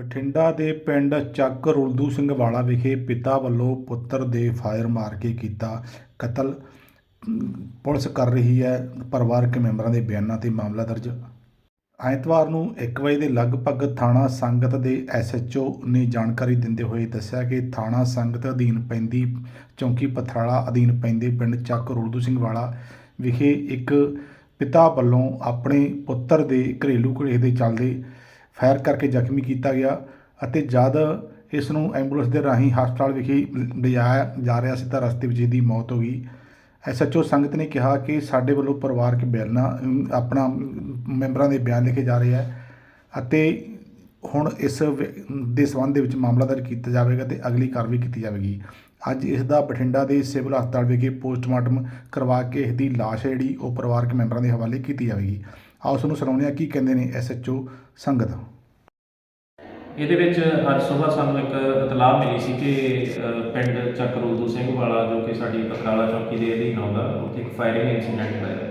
ਬਠਿੰਡਾ ਦੇ ਪਿੰਡ ਚੱਕ ਰੁਲਦੂ ਸਿੰਘ ਵਾਲਾ ਵਿਖੇ ਪਿਤਾ ਵੱਲੋਂ ਪੁੱਤਰ ਦੇ ਫਾਇਰ ਮਾਰ ਕੇ ਕੀਤਾ ਕਤਲ। ਪੁਲਿਸ ਕਰ ਰਹੀ ਹੈ ਪਰਿਵਾਰਕ ਮੈਂਬਰਾਂ ਦੇ ਬਿਆਨਾਂ ਤੇ ਮਾਮਲਾ ਦਰਜ। ਐਤਵਾਰ ਨੂੰ 1 ਵਜੇ ਦੇ ਲਗਭਗ ਥਾਣਾ ਸੰਗਤ ਦੇ ਐਸਐਚਓ ਨੇ ਜਾਣਕਾਰੀ ਦਿੰਦੇ ਹੋਏ ਦੱਸਿਆ ਕਿ ਥਾਣਾ ਸੰਗਤ ਅਧੀਨ ਪੈਂਦੀ ਚੌਂਕੀ ਪਥਰਾਲਾ ਅਧੀਨ ਪੈਂਦੇ ਪਿੰਡ ਚੱਕ ਰੁਲਦੂ ਸਿੰਘ ਵਾਲਾ ਵਿਖੇ ਇੱਕ ਪਿਤਾ ਵੱਲੋਂ ਆਪਣੇ ਪੁੱਤਰ ਦੇ ਘਰੇਲੂ ਕਲੇਸ਼ ਦੇ ਚੱਲਦੇ ਫਾਇਰ ਕਰਕੇ ਜ਼ਖਮੀ ਕੀਤਾ ਗਿਆ ਅਤੇ ਜਦ ਇਸ ਨੂੰ ਐਂਬੂਲੈਂਸ ਦੇ ਰਾਹੀਂ ਹਸਪਤਾਲ ਵਿਖੇ ਲਿਜਾਇਆ ਜਾ ਰਿਹਾ ਸੀ ਤਾਂ ਰਸਤੇ ਵਿੱਚ ਇਹਦੀ ਮੌਤ ਹੋ ਗਈ। ਐਸਐਚਓ ਸੰਗਤ ਨੇ ਕਿਹਾ ਕਿ ਸਾਡੇ ਵੱਲੋਂ ਪਰਿਵਾਰਕ ਬਿਆਨਾਂ ਆਪਣਾ ਮੈਂਬਰਾਂ ਦੇ ਬਿਆਨ ਲਿਖੇ ਜਾ ਰਹੇ ਹੈ ਅਤੇ ਹੁਣ ਇਸ ਵਿ- ਦੇ ਸੰਬੰਧ ਦੇ ਵਿੱਚ ਮਾਮਲਾ ਦਰਜ ਕੀਤਾ ਜਾਵੇਗਾ ਤੇ ਅਗਲੀ ਕਾਰਵਾਈ ਕੀਤੀ ਜਾਵੇਗੀ। ਅੱਜ ਇਸ ਦਾ ਬਠਿੰਡਾ ਦੇ ਸਿਵਲ ਹਸਪਤਾਲ ਵਿਖੇ ਪੋਸਟਮਾਰਟਮ ਕਰਵਾ ਕੇ ਇਸ ਦੀ ਲਾਸ਼ ਹੈ ਜਿਹੜੀ ਉਹ ਪਰਿਵਾਰਕ ਮੈਂਬਰਾਂ ਦੇ ਹਵਾਲੇ ਕੀਤੀ ਜਾਵੇਗੀ। ਆਓ ਉਸ ਸੁਣਾਉਂਦੇ ਹਾਂ, ਕੀ ਕਹਿੰਦੇ ਨੇ ਐਸਐਚਓ ਸੰਗਤ। ਇਹਦੇ ਵਿੱਚ ਅੱਜ ਸਵੇਰ ਸਾਨੂੰ ਇੱਕ ਇਤਲਾਹ ਮਿਲੀ ਸੀ ਕਿ ਪਿੰਡ ਚੱਕਰੂਦੂ ਸਿੰਘ ਵਾਲਾ, ਜੋ ਕਿ ਸਾਡੀ ਪਥਰਾਲਾ ਚੌਕੀ ਦੇ ਅਧੀਨ ਆਉਂਦਾ, ਉੱਥੇ ਇੱਕ ਫਾਇਰਿੰਗ ਇਨਸੀਡੈਂਟ ਹੋਇਆ।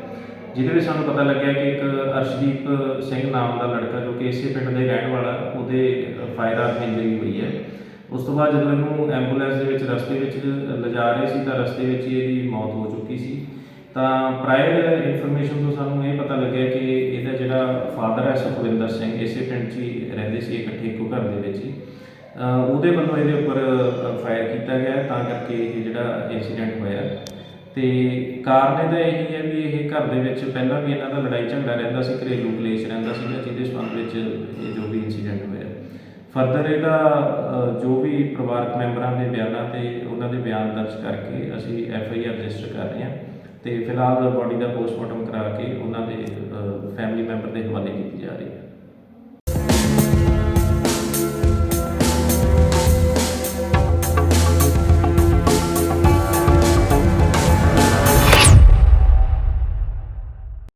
ਜਿਹਦੇ ਵਿੱਚ ਸਾਨੂੰ ਪਤਾ ਲੱਗਿਆ ਕਿ ਇੱਕ ਅਰਸ਼ਦੀਪ ਸਿੰਘ ਨਾਮ ਦਾ ਲੜਕਾ, ਜੋ ਕਿ ਇਸੇ ਪਿੰਡ ਦੇ ਰਹਿਣ ਵਾਲਾ, ਉਹਦੇ ਫਾਇਰ ਆਰਮ ਇੰਜਰੀ ਹੋਈ ਹੈ। ਉਸ ਤੋਂ ਬਾਅਦ ਜਦੋਂ ਇਹਨੂੰ ਐਂਬੂਲੈਂਸ ਦੇ ਵਿੱਚ, ਰਸਤੇ ਵਿੱਚ ਲਿਜਾ ਰਹੇ ਸੀ, ਤਾਂ ਰਸਤੇ ਵਿੱਚ ਇਹਦੀ ਮੌਤ ਹੋ ਚੁੱਕੀ ਸੀ। ਤਾਂ ਪ੍ਰਾਇਰ ਇਨਫੋਰਮੇਸ਼ਨ ਤੋਂ ਸਾਨੂੰ ਇਹ ਪਤਾ ਲੱਗਿਆ ਫਾਦਰ ਹੈ ਸੁਖਵਿੰਦਰ ਸਿੰਘ, ਇਸੇ ਪਿੰਡ 'ਚ ਹੀ ਰਹਿੰਦੇ ਸੀ, ਇਕੱਠੇ ਇੱਕੋ ਘਰ ਦੇ ਵਿੱਚ ਹੀ। ਉਹਦੇ ਵੱਲੋਂ ਇਹਦੇ ਉੱਪਰ ਫਾਇਰ ਕੀਤਾ ਗਿਆ ਤਾਂ ਕਰਕੇ ਇਹ ਜਿਹੜਾ ਇਨਸੀਡੈਂਟ ਹੋਇਆ। ਤੇ ਕਾਰਨ ਇਹਦਾ ਇਹੀ ਹੈ ਵੀ ਇਹ ਘਰ ਦੇ ਵਿੱਚ ਪਹਿਲਾਂ ਵੀ ਇਹਨਾਂ ਦਾ ਲੜਾਈ ਝਗੜਾ ਰਹਿੰਦਾ ਸੀ, ਘਰੇਲੂ ਕਲੇਸ਼ ਰਹਿੰਦਾ ਸੀ ਜਿਹਦੇ ਸੰਬੰਧ ਵਿੱਚ ਇਹ ਜੋ ਵੀ ਇਨਸੀਡੈਂਟ ਹੋਇਆ। ਫਰਦਰ ਇਹਦਾ ਜੋ ਵੀ ਪਰਿਵਾਰਕ ਮੈਂਬਰਾਂ ਦੇ ਬਿਆਨਾਂ ਤੇ ਉਹਨਾਂ ਦੇ ਬਿਆਨ ਦਰਜ ਕਰਕੇ ਅਸੀਂ ਐਫ ਆਈ ਆਰ ਰਜਿਸਟਰ ਕਰ ਰਹੇ ਹਾਂ। ਤੇ ਫਿਲਹਾਲ ਬਾਡੀ ਦਾ ਪੋਸਟਮਾਰਟਮ ਕਰਾ ਕੇ ਉਹਨਾਂ ਦੇ ਫੈਮਿਲੀ ਮੈਂਬਰ ਦੇ ਹਵਾਲੇ ਕੀਤੀ ਜਾ ਰਹੀ ਹੈ।